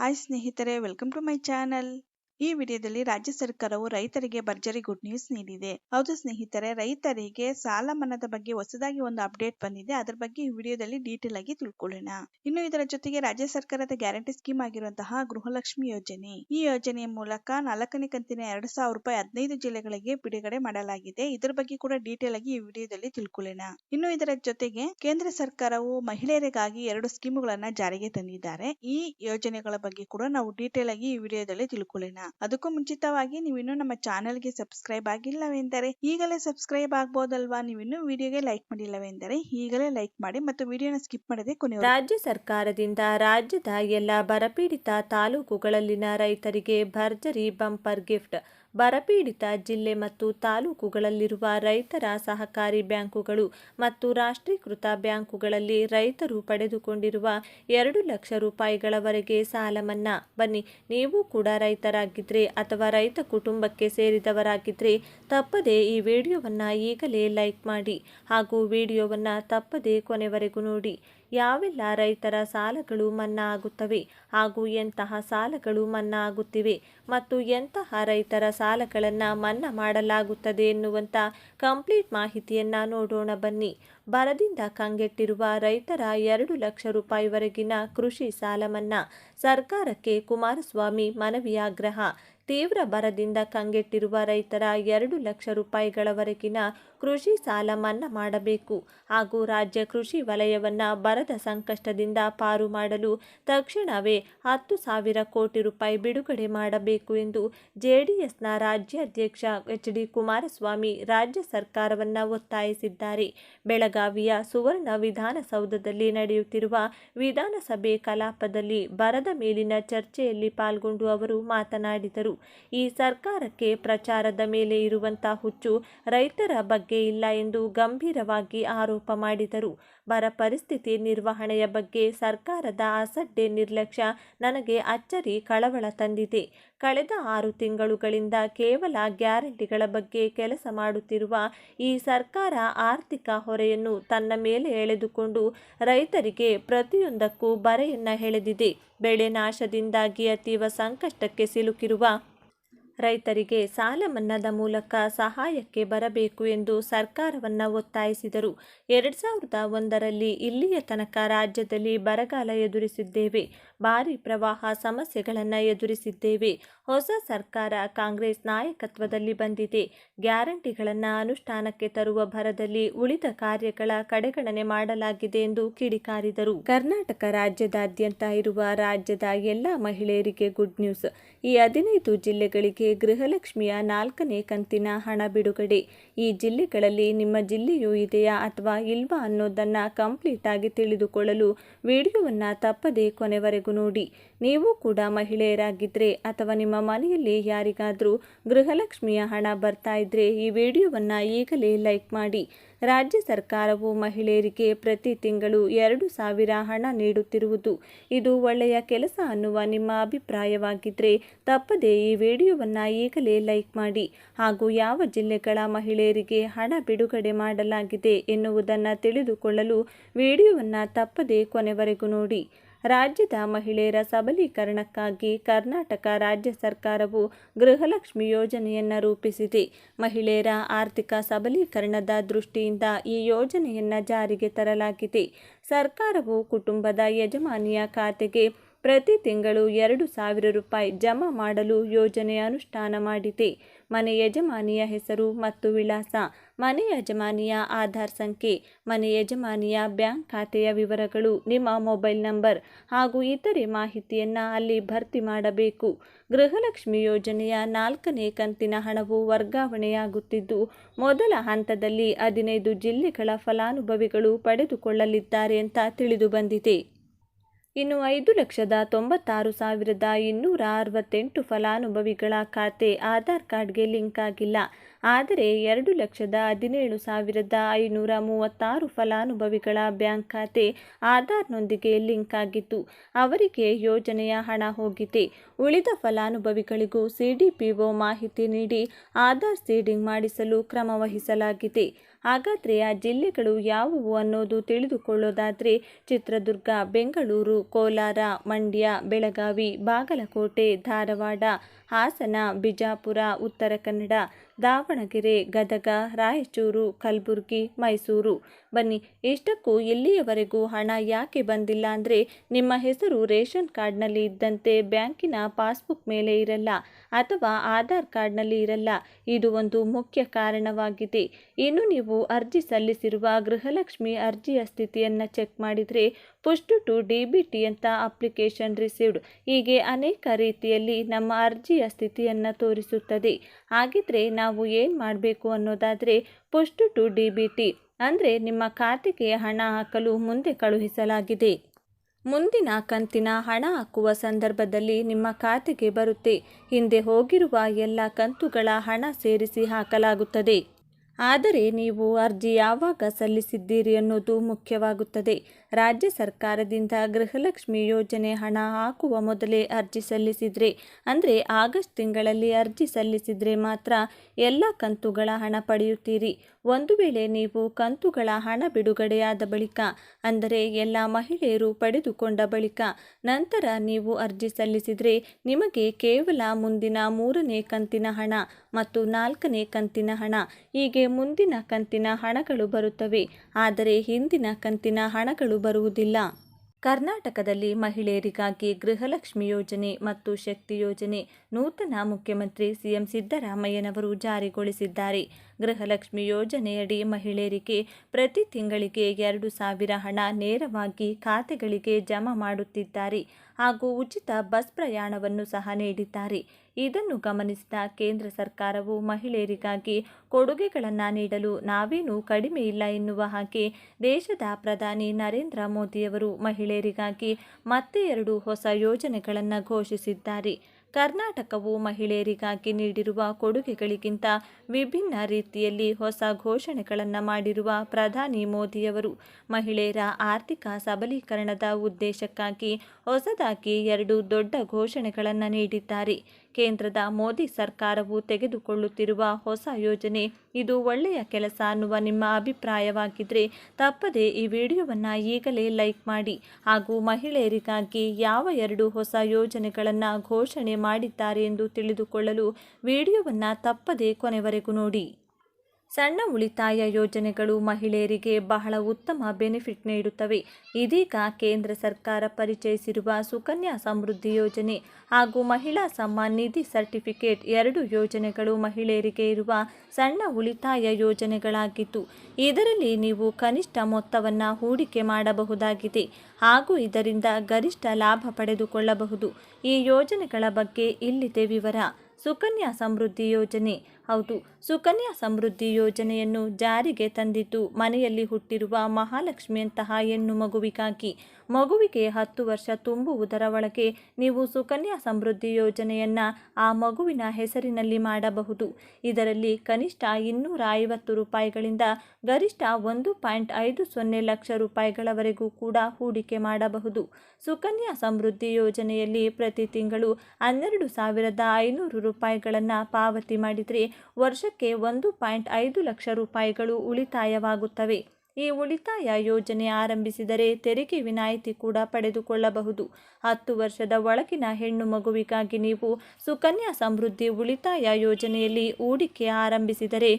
Hi ಸ್ನೇಹಿತರೆ welcome to my channel ಈ ವಿಡಿಯೋದಲ್ಲಿ ರಾಜ್ಯ ಸರ್ಕಾರವು ರೈತರಿಗೆ ಭರ್ಜರಿ ಗುಡ್ ನ್ಯೂಸ್ ನೀಡಿದೆ. ಹೌದು ಸ್ನೇಹಿತರೆ, ರೈತರಿಗೆ ಸಾಲ ಮನ್ನಾದ ಬಗ್ಗೆ ಹೊಸದಾಗಿ ಒಂದು ಅಪ್ಡೇಟ್ ಬಂದಿದೆ. ಅದರ ಬಗ್ಗೆ ಈ ವಿಡಿಯೋದಲ್ಲಿ ಡೀಟೇಲ್ ಆಗಿ ತಿಳ್ಕೊಳ್ಳೋಣ. ಇನ್ನು ಇದರ ಜೊತೆಗೆ ರಾಜ್ಯ ಸರ್ಕಾರದ ಗ್ಯಾರಂಟಿ ಸ್ಕೀಮ್ ಆಗಿರುವಂತಹ ಗೃಹಲಕ್ಷ್ಮಿ ಯೋಜನೆ. ಈ ಯೋಜನೆಯ ಮೂಲಕ ನಾಲ್ಕನೇ ಕಂತಿನ ಎರಡು ಸಾವಿರ ರೂಪಾಯಿ ಹದಿನೈದು ಜಿಲ್ಲೆಗಳಿಗೆ ಬಿಡುಗಡೆ ಮಾಡಲಾಗಿದೆ. ಇದರ ಬಗ್ಗೆ ಕೂಡ ಡೀಟೇಲ್ ಆಗಿ ಈ ವಿಡಿಯೋದಲ್ಲಿ ತಿಳ್ಕೊಳ್ಳೋಣ. ಇನ್ನು ಇದರ ಜೊತೆಗೆ ಕೇಂದ್ರ ಸರ್ಕಾರವು ಮಹಿಳೆಯರಿಗಾಗಿ ಎರಡು ಸ್ಕೀಮ್ಗಳನ್ನ ಜಾರಿಗೆ ತಂದಿದ್ದಾರೆ. ಈ ಯೋಜನೆಗಳ ಬಗ್ಗೆ ಕೂಡ ನಾವು ಡೀಟೇಲ್ ಆಗಿ ಈ ವಿಡಿಯೋದಲ್ಲಿ ತಿಳ್ಕೊಳ್ಳೋಣ. ಅದಕ್ಕೂ ಮುಂಚಿತವಾಗಿ ನೀವು ಇನ್ನೂ ನಮ್ಮ ಚಾನೆಲ್ಗೆ ಸಬ್ಸ್ಕ್ರೈಬ್ ಆಗಿಲ್ಲವೆಂದರೆ ಈಗಲೇ ಸಬ್ಸ್ಕ್ರೈಬ್ ಆಗ್ಬೋದಲ್ವಾ? ನೀವು ಇನ್ನೂ ವಿಡಿಯೋಗೆ ಲೈಕ್ ಮಾಡಿಲ್ಲವೆಂದರೆ ಈಗಲೇ ಲೈಕ್ ಮಾಡಿ ಮತ್ತು ವಿಡಿಯೋನ ಸ್ಕಿಪ್ ಮಾಡದೆ ಕೊನೆ ರಾಜ್ಯ ಸರ್ಕಾರದಿಂದ ರಾಜ್ಯದ ಎಲ್ಲ ಬರಪೀಡಿತ ತಾಲೂಕುಗಳಲ್ಲಿನ ರೈತರಿಗೆ ಭರ್ಜರಿ ಬಂಪರ್ ಗಿಫ್ಟ್ ಬರಪೀಡಿತ ಜಿಲ್ಲೆ ಮತ್ತು ತಾಲೂಕುಗಳಲ್ಲಿರುವ ರೈತರ ಸಹಕಾರಿ ಬ್ಯಾಂಕುಗಳು ಮತ್ತು ರಾಷ್ಟ್ರೀಕೃತ ಬ್ಯಾಂಕುಗಳಲ್ಲಿ ರೈತರು ಪಡೆದುಕೊಂಡಿರುವ ಎರಡು ಲಕ್ಷ ರೂಪಾಯಿಗಳವರೆಗೆ ಸಾಲ ಮನ್ನಾ. ಬನ್ನಿ, ನೀವು ಕೂಡ ರೈತರಾಗಿದ್ದರೆ ಅಥವಾ ರೈತ ಕುಟುಂಬಕ್ಕೆ ಸೇರಿದವರಾಗಿದ್ದರೆ ತಪ್ಪದೇ ಈ ವಿಡಿಯೋವನ್ನು ಈಗಲೇ ಲೈಕ್ ಮಾಡಿ ಹಾಗೂ ವಿಡಿಯೋವನ್ನು ತಪ್ಪದೇ ಕೊನೆವರೆಗೂ ನೋಡಿ. ಯಾವೆಲ್ಲ ರೈತರ ಸಾಲಗಳು ಮನ್ನಾ ಆಗುತ್ತವೆ ಹಾಗೂ ಎಂತಹ ಸಾಲಗಳು ಮನ್ನಾ ಆಗುತ್ತಿವೆ ಮತ್ತು ಎಂತಹ ರೈತರ ಸಾಲಗಳನ್ನು ಮನ್ನಾ ಮಾಡಲಾಗುತ್ತದೆ ಎನ್ನುವಂಥ ಕಂಪ್ಲೀಟ್ ಮಾಹಿತಿಯನ್ನು ನೋಡೋಣ ಬನ್ನಿ. ಬರದಿಂದ ಕಂಗೆಟ್ಟಿರುವ ರೈತರ ಎರಡು ಲಕ್ಷ ರೂಪಾಯಿವರೆಗಿನ ಕೃಷಿ ಸಾಲ ಮನ್ನಾ ಸರ್ಕಾರಕ್ಕೆ ಕುಮಾರಸ್ವಾಮಿ ಮನವಿ ಆಗ್ರಹ. ತೀವ್ರ ಬರದಿಂದ ಕಂಗೆಟ್ಟಿರುವ ರೈತರ ಎರಡು ಲಕ್ಷ ರೂಪಾಯಿಗಳವರೆಗಿನ ಕೃಷಿ ಸಾಲ ಮನ್ನಾ ಮಾಡಬೇಕು. ಹಾಗೂ ರಾಜ್ಯ ಕೃಷಿ ವಲಯವನ್ನು ಬರದ ಸಂಕಷ್ಟದಿಂದ ಪಾರು ಮಾಡಲು ತಕ್ಷಣವೇ ಹತ್ತು ಸಾವಿರ ಕೋಟಿ ರೂಪಾಯಿ ಬಿಡುಗಡೆ ಮಾಡಬೇಕು ಎಂದು ಜೆಡಿಎಸ್ನ ರಾಜ್ಯಾಧ್ಯಕ್ಷ ಎಚ್ ಡಿ ಕುಮಾರಸ್ವಾಮಿ ರಾಜ್ಯ ಸರ್ಕಾರವನ್ನು ಒತ್ತಾಯಿಸಿದ್ದಾರೆ. ಬೆಳಗಾವಿಯ ಸುವರ್ಣ ವಿಧಾನಸೌಧದಲ್ಲಿ ನಡೆಯುತ್ತಿರುವ ವಿಧಾನಸಭೆ ಕಲಾಪದಲ್ಲಿ ಬರದ ಮೇಲಿನ ಚರ್ಚೆಯಲ್ಲಿ ಪಾಲ್ಗೊಂಡು ಅವರು ಮಾತನಾಡಿದರು. ಈ ಸರ್ಕಾರಕ್ಕೆ ಪ್ರಚಾರದ ಮೇಲೆ ಇರುವಂತ ಹುಚ್ಚು ರೈತರ ಬಗ್ಗೆ ಇಲ್ಲ ಎಂದು ಗಂಭೀರವಾಗಿ ಆರೋಪ ಮಾಡಿದರು. ಬರ ಪರಿಸ್ಥಿತಿ ನಿರ್ವಹಣೆಯ ಬಗ್ಗೆ ಸರ್ಕಾರದ ಅಸಡ್ಡೆ ನಿರ್ಲಕ್ಷ್ಯ ನನಗೆ ಅಚ್ಚರಿ ಕಳವಳ ತಂದಿದೆ. ಕಳೆದ ಆರು ತಿಂಗಳುಗಳಿಂದ ಕೇವಲ ಗ್ಯಾರಂಟಿಗಳ ಬಗ್ಗೆ ಕೆಲಸ ಮಾಡುತ್ತಿರುವ ಈ ಸರ್ಕಾರ ಆರ್ಥಿಕ ಹೊರೆಯನ್ನು ತನ್ನ ಮೇಲೆ ಎಳೆದುಕೊಂಡು ರೈತರಿಗೆ ಪ್ರತಿಯೊಂದಕ್ಕೂ ಬರೆಯನ್ನ ಎಳೆದಿದೆ. ಬೆಳೆ ನಾಶದಿಂದಾಗಿ ಅತೀವ ಸಂಕಷ್ಟಕ್ಕೆ ಸಿಲುಕಿರುವ ರೈತರಿಗೆ ಸಾಲ ಮನ್ನಾದ ಮೂಲಕ ಸಹಾಯಕ್ಕೆ ಬರಬೇಕು ಎಂದು ಸರ್ಕಾರವನ್ನು ಒತ್ತಾಯಿಸಿದರು. ಎರಡು ಸಾವಿರದ ಒಂದರಲ್ಲಿ ಇಲ್ಲಿಯ ತನಕ ರಾಜ್ಯದಲ್ಲಿ ಬರಗಾಲ ಎದುರಿಸಿದ್ದೇವೆ. ಭಾರಿ ಪ್ರವಾಹ ಸಮಸ್ಯೆಗಳನ್ನು ಎದುರಿಸಿದ್ದೇವೆ. ಹೊಸ ಸರ್ಕಾರ ಕಾಂಗ್ರೆಸ್ ನಾಯಕತ್ವದಲ್ಲಿ ಬಂದಿದೆ. ಗ್ಯಾರಂಟಿಗಳನ್ನು ಅನುಷ್ಠಾನಕ್ಕೆ ತರುವ ಭರದಲ್ಲಿ ಉಳಿದ ಕಾರ್ಯಗಳ ಕಡೆಗಣನೆ ಮಾಡಲಾಗಿದೆ ಎಂದು ಕಿಡಿಕಾರಿದರು. ಕರ್ನಾಟಕ ರಾಜ್ಯದಾದ್ಯಂತ ಇರುವ ರಾಜ್ಯದ ಎಲ್ಲ ಮಹಿಳೆಯರಿಗೆ ಗುಡ್ ನ್ಯೂಸ್. ಈ ಹದಿನೈದು ಜಿಲ್ಲೆಗಳಿಗೆ ಗೃಹಲಕ್ಷ್ಮಿಯ ನಾಲ್ಕನೇ ಕಂತಿನ ಹಣ ಬಿಡುಗಡೆ. ಈ ಜಿಲ್ಲೆಗಳಲ್ಲಿ ನಿಮ್ಮ ಜಿಲ್ಲೆಯೂ ಇದೆಯಾ ಅಥವಾ ಇಲ್ವಾ ಅನ್ನೋದನ್ನು ಕಂಪ್ಲೀಟ್ ಆಗಿ ತಿಳಿದುಕೊಳ್ಳಲು ವಿಡಿಯೋವನ್ನು ತಪ್ಪದೇ ಕೊನೆವರೆಗೂ ನೋಡಿ. ನೀವು ಕೂಡ ಮಹಿಳೆಯರಾಗಿದ್ದರೆ ಅಥವಾ ನಿಮ್ಮ ಮನೆಯಲ್ಲಿ ಯಾರಿಗಾದರೂ ಗೃಹಲಕ್ಷ್ಮಿಯ ಹಣ ಬರ್ತಾ ಇದ್ರೆ ಈ ವಿಡಿಯೋವನ್ನು ಈಗಲೇ ಲೈಕ್ ಮಾಡಿ. ರಾಜ್ಯ ಸರ್ಕಾರವು ಮಹಿಳೆಯರಿಗೆ ಪ್ರತಿ ತಿಂಗಳು ಎರಡು ಸಾವಿರ ಹಣ ನೀಡುತ್ತಿರುವುದು. ಇದು ಒಳ್ಳೆಯ ಕೆಲಸ ಅನ್ನುವ ನಿಮ್ಮ ಅಭಿಪ್ರಾಯವಾಗಿದ್ದರೆ ತಪ್ಪದೇ ಈ ವಿಡಿಯೋವನ್ನು ಈಗಲೇ ಲೈಕ್ ಮಾಡಿ. ಹಾಗೂ ಯಾವ ಜಿಲ್ಲೆಗಳ ಮಹಿಳೆಯರಿಗೆ ಹಣ ಬಿಡುಗಡೆ ಮಾಡಲಾಗಿದೆ ಎನ್ನುವುದನ್ನು ತಿಳಿದುಕೊಳ್ಳಲು ವಿಡಿಯೋವನ್ನು ತಪ್ಪದೇ ಕೊನೆವರೆಗೂ ನೋಡಿ. ರಾಜ್ಯದ ಮಹಿಳೆಯರ ಸಬಲೀಕರಣಕ್ಕಾಗಿ ಕರ್ನಾಟಕ ರಾಜ್ಯ ಸರ್ಕಾರವು ಗೃಹಲಕ್ಷ್ಮಿ ಯೋಜನೆಯನ್ನು ರೂಪಿಸಿದೆ. ಮಹಿಳೆಯರ ಆರ್ಥಿಕ ಸಬಲೀಕರಣದ ದೃಷ್ಟಿಯಿಂದ ಈ ಯೋಜನೆಯನ್ನು ಜಾರಿಗೆ ತರಲಾಗಿದೆ. ಸರ್ಕಾರವು ಕುಟುಂಬದ ಯಜಮಾನಿಯ ಖಾತೆಗೆ ಪ್ರತಿ ತಿಂಗಳು ಎರಡು ಸಾವಿರ ರೂಪಾಯಿ ಜಮಾ ಮಾಡಲು ಯೋಜನೆ ಅನುಷ್ಠಾನ ಮಾಡಿದೆ. ಮನೆ ಯಜಮಾನಿಯ ಹೆಸರು ಮತ್ತು ವಿಳಾಸ, ಮನೆ ಯಜಮಾನಿಯ ಆಧಾರ್ ಸಂಖ್ಯೆ, ಮನೆ ಯಜಮಾನಿಯ ಬ್ಯಾಂಕ್ ಖಾತೆಯ ವಿವರಗಳು, ನಿಮ್ಮ ಮೊಬೈಲ್ ನಂಬರ್ ಹಾಗೂ ಇತರೆ ಮಾಹಿತಿಯನ್ನು ಅಲ್ಲಿ ಭರ್ತಿ ಮಾಡಬೇಕು. ಗೃಹಲಕ್ಷ್ಮಿ ಯೋಜನೆಯ ನಾಲ್ಕನೇ ಕಂತಿನ ಹಣವು ವರ್ಗಾವಣೆಯಾಗುತ್ತಿದ್ದು, ಮೊದಲ ಹಂತದಲ್ಲಿ ಹದಿನೈದು ಜಿಲ್ಲೆಗಳ ಫಲಾನುಭವಿಗಳು ಪಡೆದುಕೊಳ್ಳಲಿದ್ದಾರೆ ಅಂತ ತಿಳಿದು ಬಂದಿದೆ. ಇನ್ನು ಐದು ಲಕ್ಷದ ತೊಂಬತ್ತಾರು ಸಾವಿರದ ಇನ್ನೂರ ಅರವತ್ತೆಂಟು ಫಲಾನುಭವಿಗಳ ಖಾತೆ ಆಧಾರ್ ಕಾರ್ಡ್ಗೆ ಲಿಂಕ್ ಆಗಿಲ್ಲ. ಆದರೆ ಎರಡು ಲಕ್ಷದ ಹದಿನೇಳು ಸಾವಿರದ ಐನೂರ ಮೂವತ್ತಾರು ಫಲಾನುಭವಿಗಳ ಬ್ಯಾಂಕ್ ಖಾತೆ ಆಧಾರ್ನೊಂದಿಗೆ ಲಿಂಕ್ ಆಗಿತ್ತು. ಅವರಿಗೆ ಯೋಜನೆಯ ಹಣ ಹೋಗಿದೆ. ಉಳಿದ ಫಲಾನುಭವಿಗಳಿಗೂ ಸಿಡಿಪಿಒ ಮಾಹಿತಿ ನೀಡಿ ಆಧಾರ್ ಸೀಡಿಂಗ್ ಮಾಡಿಸಲು ಕ್ರಮ ವಹಿಸಲಾಗಿದೆ. ಹಾಗಾದರೆ ಆ ಜಿಲ್ಲೆಗಳು ಯಾವುವು ಅನ್ನೋದು ತಿಳಿದುಕೊಳ್ಳೋದಾದರೆ ಚಿತ್ರದುರ್ಗ, ಬೆಂಗಳೂರು, ಕೋಲಾರ, ಮಂಡ್ಯ, ಬೆಳಗಾವಿ, ಬಾಗಲಕೋಟೆ, ಧಾರವಾಡ, ಹಾಸನ, ಬಿಜಾಪುರ, ಉತ್ತರ ಕನ್ನಡ, ದಾವಣಗೆರೆ, ಗದಗ, ರಾಯಚೂರು, ಕಲಬುರಗಿ, ಮೈಸೂರು. ಬನ್ನಿ, ಇಷ್ಟಕ್ಕೂ ಇಲ್ಲಿಯವರೆಗೂ ಹಣ ಯಾಕೆ ಬಂದಿಲ್ಲ ಅಂದರೆ ನಿಮ್ಮ ಹೆಸರು ರೇಷನ್ ಕಾರ್ಡ್ನಲ್ಲಿ ಇದ್ದಂತೆ ಬ್ಯಾಂಕಿನ ಪಾಸ್ಬುಕ್ ಮೇಲೆ ಇರಲ್ಲ. ಅಥವಾ ಆಧಾರ್ ಕಾರ್ಡ್ನಲ್ಲಿ ಇರಲ್ಲ. ಇದು ಒಂದು ಮುಖ್ಯ ಕಾರಣವಾಗಿದೆ. ಇನ್ನು ನೀವು ಅರ್ಜಿ ಸಲ್ಲಿಸಿರುವ ಗೃಹಲಕ್ಷ್ಮಿ ಅರ್ಜಿಯ ಸ್ಥಿತಿಯನ್ನು ಚೆಕ್ ಮಾಡಿದರೆ push to D B T ಅಂತ ಅಪ್ಲಿಕೇಶನ್ ರಿಸೀವ್ಡ್. ಹೀಗೆ ಅನೇಕ ರೀತಿಯಲ್ಲಿ ನಮ್ಮ ಅರ್ಜಿಯ ಸ್ಥಿತಿಯನ್ನು ತೋರಿಸುತ್ತದೆ. ಹಾಗಿದ್ರೆ ನಾವು ಏನು ಮಾಡಬೇಕು ಅನ್ನೋದಾದರೆ push to D B T ಅಂದರೆ ನಿಮ್ಮ ಖಾತೆಗೆ ಹಣ ಹಾಕಲು ಮುಂದೆ ಕಳುಹಿಸಲಾಗಿದೆ. ಮುಂದಿನ ಕಂತಿನ ಹಣ ಹಾಕುವ ಸಂದರ್ಭದಲ್ಲಿ ನಿಮ್ಮ ಖಾತೆಗೆ ಬರುತ್ತೆ. ಹಿಂದೆ ಹೋಗಿರುವ ಎಲ್ಲ ಕಂತುಗಳ ಹಣ ಸೇರಿಸಿ ಹಾಕಲಾಗುತ್ತದೆ. ಆದರೆ ನೀವು ಅರ್ಜಿ ಯಾವಾಗ ಸಲ್ಲಿಸಿದ್ದೀರಿ ಅನ್ನೋದು ಮುಖ್ಯವಾಗುತ್ತದೆ. ರಾಜ್ಯ ಸರ್ಕಾರದಿಂದ ಗೃಹಲಕ್ಷ್ಮಿ ಯೋಜನೆ ಹಣ ಹಾಕುವ ಮೊದಲೇ ಅರ್ಜಿ ಸಲ್ಲಿಸಿದರೆ, ಅಂದರೆ ಆಗಸ್ಟ್ ತಿಂಗಳಲ್ಲಿ ಅರ್ಜಿ ಸಲ್ಲಿಸಿದರೆ ಮಾತ್ರ ಎಲ್ಲ ಕಂತುಗಳ ಹಣ ಪಡೆಯುತ್ತೀರಿ. ಒಂದು ವೇಳೆ ನೀವು ಕಂತುಗಳ ಹಣ ಬಿಡುಗಡೆಯಾದ ಬಳಿಕ, ಅಂದರೆ ಎಲ್ಲ ಮಹಿಳೆಯರು ಪಡೆದುಕೊಂಡ ಬಳಿಕ, ನಂತರ ನೀವು ಅರ್ಜಿ ಸಲ್ಲಿಸಿದರೆ ನಿಮಗೆ ಕೇವಲ ಮುಂದಿನ ಮೂರನೇ ಕಂತಿನ ಹಣ ಮತ್ತು ನಾಲ್ಕನೇ ಕಂತಿನ ಹಣ, ಹೀಗೆ ಮುಂದಿನ ಕಂತಿನ ಹಣಗಳು ಬರುತ್ತವೆ. ಆದರೆ ಹಿಂದಿನ ಕಂತಿನ ಹಣಗಳು ಬರುವುದಿಲ್ಲ. ಕರ್ನಾಟಕದಲ್ಲಿ ಮಹಿಳೆಯರಿಗಾಗಿ ಗೃಹಲಕ್ಷ್ಮಿ ಯೋಜನೆ ಮತ್ತು ಶಕ್ತಿ ಯೋಜನೆ ನೂತನ ಮುಖ್ಯಮಂತ್ರಿ ಸಿಎಂ ಸಿದ್ದರಾಮಯ್ಯನವರು ಜಾರಿಗೊಳಿಸಿದ್ದಾರೆ. ಗೃಹಲಕ್ಷ್ಮಿ ಯೋಜನೆಯಡಿ ಮಹಿಳೆಯರಿಗೆ ಪ್ರತಿ ತಿಂಗಳಿಗೆ ಎರಡು ಸಾವಿರ ಹಣ ನೇರವಾಗಿ ಖಾತೆಗಳಿಗೆ ಜಮಾ ಮಾಡುತ್ತಿದ್ದಾರೆ ಹಾಗೂ ಉಚಿತ ಬಸ್ ಪ್ರಯಾಣವನ್ನು ಸಹ ನೀಡಿದ್ದಾರೆ. ಇದನ್ನು ಗಮನಿಸಿದ ಕೇಂದ್ರ ಸರ್ಕಾರವು ಮಹಿಳೆಯರಿಗಾಗಿ ಕೊಡುಗೆಗಳನ್ನು ನೀಡಲು ನಾವೇನು ಕಡಿಮೆ ಇಲ್ಲ ಎನ್ನುವ ಹಾಗೆ ದೇಶದ ಪ್ರಧಾನಿ ನರೇಂದ್ರ ಮೋದಿಯವರು ಮಹಿಳೆಯರಿಗಾಗಿ ಮತ್ತೆ ಎರಡು ಹೊಸ ಯೋಜನೆಗಳನ್ನು ಘೋಷಿಸಿದ್ದಾರೆ. ಕರ್ನಾಟಕವು ಮಹಿಳೆಯರಿಗಾಗಿ ನೀಡಿರುವ ಕೊಡುಗೆಗಳಿಗಿಂತ ವಿಭಿನ್ನ ರೀತಿಯಲ್ಲಿ ಹೊಸ ಘೋಷಣೆಗಳನ್ನು ಮಾಡಿರುವ ಪ್ರಧಾನಿ ಮೋದಿಯವರು, ಮಹಿಳೆಯರ ಆರ್ಥಿಕ ಸಬಲೀಕರಣದ ಉದ್ದೇಶಕ್ಕಾಗಿ ಹೊಸದಾಗಿ ಎರಡು ದೊಡ್ಡ ಘೋಷಣೆಗಳನ್ನು ನೀಡಿದ್ದಾರೆ. ಕೇಂದ್ರದ ಮೋದಿ ಸರ್ಕಾರವು ತೆಗೆದುಕೊಳ್ಳುತ್ತಿರುವ ಹೊಸ ಯೋಜನೆ. ಇದು ಒಳ್ಳೆಯ ಕೆಲಸ ಅನ್ನುವ ನಿಮ್ಮ ಅಭಿಪ್ರಾಯವಾಗಿದ್ದರೆ ತಪ್ಪದೆ ಈ ವಿಡಿಯೋವನ್ನು ಈಗಲೇ ಲೈಕ್ ಮಾಡಿ. ಹಾಗೂ ಮಹಿಳೆಯರಿಗಾಗಿ ಯಾವ ಎರಡು ಹೊಸ ಯೋಜನೆಗಳನ್ನು ಘೋಷಣೆ ಮಾಡಿದ್ದಾರೆ ಎಂದು ತಿಳಿದುಕೊಳ್ಳಲು ವಿಡಿಯೋವನ್ನು ತಪ್ಪದೆ ಕೊನೆವರೆಗೂ ನೋಡಿ. ಸಣ್ಣ ಉಳಿತಾಯ ಯೋಜನೆಗಳು ಮಹಿಳೆಯರಿಗೆ ಬಹಳ ಉತ್ತಮ ಬೆನಿಫಿಟ್ ನೀಡುತ್ತವೆ. ಇದೀಗ ಕೇಂದ್ರ ಸರ್ಕಾರ ಪರಿಚಯಿಸಿರುವ ಸುಕನ್ಯಾ ಸಮೃದ್ಧಿ ಯೋಜನೆ ಹಾಗೂ ಮಹಿಳಾ ಸಮ್ಮಾನ್ ನಿಧಿ ಸರ್ಟಿಫಿಕೇಟ್ ಎರಡು ಯೋಜನೆಗಳು ಮಹಿಳೆಯರಿಗೆ ಇರುವ ಸಣ್ಣ ಉಳಿತಾಯ ಯೋಜನೆಗಳಾಗಿದ್ದು, ಇದರಲ್ಲಿ ನೀವು ಕನಿಷ್ಠ ಮೊತ್ತವನ್ನು ಹೂಡಿಕೆ ಮಾಡಬಹುದಾಗಿದೆ ಹಾಗೂ ಇದರಿಂದ ಗರಿಷ್ಠ ಲಾಭ ಪಡೆದುಕೊಳ್ಳಬಹುದು. ಈ ಯೋಜನೆಗಳ ಬಗ್ಗೆ ಇಲ್ಲಿದೆ ವಿವರ. ಸುಕನ್ಯಾ ಸಮೃದ್ಧಿ ಯೋಜನೆ ಹೌದು. ಸುಕನ್ಯಾ ಸಮೃದ್ಧಿ ಯೋಜನೆಯನ್ನು ಜಾರಿಗೆ ತಂದಿದ್ದು ಮನೆಯಲ್ಲಿ ಹುಟ್ಟಿರುವ ಮಹಾಲಕ್ಷ್ಮಿಯಂತಹ ಹೆಣ್ಣು ಮಗುವಿಗಾಗಿ. ಮಗುವಿಗೆ ಹತ್ತು ವರ್ಷ ತುಂಬುವುದರ ಒಳಗೆ ನೀವು ಸುಕನ್ಯಾ ಸಮೃದ್ಧಿ ಯೋಜನೆಯನ್ನು ಆ ಮಗುವಿನ ಹೆಸರಿನಲ್ಲಿ ಮಾಡಬಹುದು. ಇದರಲ್ಲಿ ಕನಿಷ್ಠ ಇನ್ನೂರ ಐವತ್ತು ರೂಪಾಯಿಗಳಿಂದ ಗರಿಷ್ಠ ಒಂದು ಪಾಯಿಂಟ್ ಐದು ಸೊನ್ನೆ ಲಕ್ಷ ರೂಪಾಯಿಗಳವರೆಗೂ ಕೂಡ ಹೂಡಿಕೆ ಮಾಡಬಹುದು. ಸುಕನ್ಯಾ ಸಮೃದ್ಧಿ ಯೋಜನೆಯಲ್ಲಿ ಪ್ರತಿ ತಿಂಗಳು ಹನ್ನೆರಡು ಸಾವಿರದ ಐನೂರು ರೂಪಾಯಿಗಳನ್ನು ಪಾವತಿ ಮಾಡಿದರೆ ವರ್ಷಕ್ಕೆ ಒಂದು ಪಾಯಿಂಟ್ ಐದು ಲಕ್ಷ ರೂಪಾಯಿಗಳು ಉಳಿತಾಯವಾಗುತ್ತವೆ. ಈ ಉಳಿತಾಯ ಯೋಜನೆ ಆರಂಭಿಸಿದರೆ ತೆರಿಗೆ ವಿನಾಯಿತಿ ಕೂಡ ಪಡೆದುಕೊಳ್ಳಬಹುದು. ಹತ್ತು ವರ್ಷದ ಒಳಗಿನ ಹೆಣ್ಣು ಮಗುವಿಗಾಗಿ ನೀವು ಸುಕನ್ಯಾ ಸಮೃದ್ಧಿ ಉಳಿತಾಯ ಯೋಜನೆಯಲ್ಲಿ ಹೂಡಿಕೆ ಆರಂಭಿಸಿದರೆ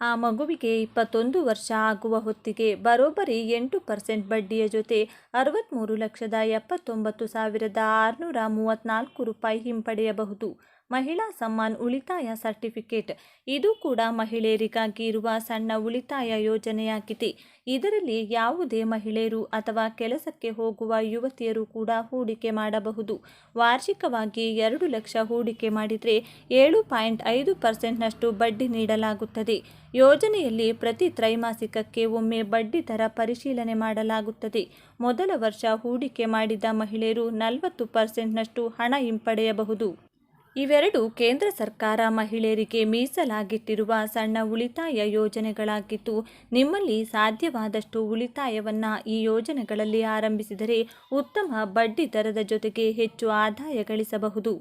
ಆ ಮಗುವಿಗೆ ಇಪ್ಪತ್ತೊಂದು ವರ್ಷ ಆಗುವ ಹೊತ್ತಿಗೆ ಬರೋಬ್ಬರಿ ಎಂಟು ಪರ್ಸೆಂಟ್ ಬಡ್ಡಿಯ ಜೊತೆ ಅರವತ್ತ್ಮೂರು ಲಕ್ಷದ ಎಪ್ಪತ್ತೊಂಬತ್ತು ಸಾವಿರದ ಆರುನೂರ ಮೂವತ್ತ್ನಾಲ್ಕು ರೂಪಾಯಿ ಹಿಂಪಡೆಯಬಹುದು. ಮಹಿಳಾ ಸಮ್ಮಾನ್ ಉಳಿತಾಯ ಸರ್ಟಿಫಿಕೇಟ್. ಇದು ಕೂಡ ಮಹಿಳೆಯರಿಗಾಗಿ ಇರುವ ಸಣ್ಣ ಉಳಿತಾಯ ಯೋಜನೆಯಾಗಿದೆ. ಇದರಲ್ಲಿ ಯಾವುದೇ ಮಹಿಳೆಯರು ಅಥವಾ ಕೆಲಸಕ್ಕೆ ಹೋಗುವ ಯುವತಿಯರು ಕೂಡ ಹೂಡಿಕೆ ಮಾಡಬಹುದು. ವಾರ್ಷಿಕವಾಗಿ ಎರಡು ಲಕ್ಷ ಹೂಡಿಕೆ ಮಾಡಿದರೆ ಏಳು ಪಾಯಿಂಟ್ ಐದು ಪರ್ಸೆಂಟ್ನಷ್ಟು ಬಡ್ಡಿ ನೀಡಲಾಗುತ್ತದೆ. ಯೋಜನೆಯಲ್ಲಿ ಪ್ರತಿ ತ್ರೈಮಾಸಿಕಕ್ಕೆ ಒಮ್ಮೆ ಬಡ್ಡಿ ದರ ಪರಿಶೀಲನೆ ಮಾಡಲಾಗುತ್ತದೆ. ಮೊದಲ ವರ್ಷ ಹೂಡಿಕೆ ಮಾಡಿದ ಮಹಿಳೆಯರು ನಲವತ್ತು ಪರ್ಸೆಂಟ್ನಷ್ಟು ಹಣ ಹಿಂಪಡೆಯಬಹುದು. ಇವೆರಡು ಕೇಂದ್ರ ಸರ್ಕಾರ ಮಹಿಳೆಯರಿಗೆ ಮೀಸಲಾಗಿಟ್ಟಿರುವ ಸಣ್ಣ ಉಳಿತಾಯ ಯೋಜನೆಗಳಾಗಿದ್ದು, ನಿಮ್ಮಲ್ಲಿ ಸಾಧ್ಯವಾದಷ್ಟು ಉಳಿತಾಯವನ್ನು ಈ ಯೋಜನೆಗಳಲ್ಲಿ ಆರಂಭಿಸಿದರೆ ಉತ್ತಮ ಬಡ್ಡಿ ದರದ ಜೊತೆಗೆ ಹೆಚ್ಚು ಆದಾಯ ಗಳಿಸಬಹುದು.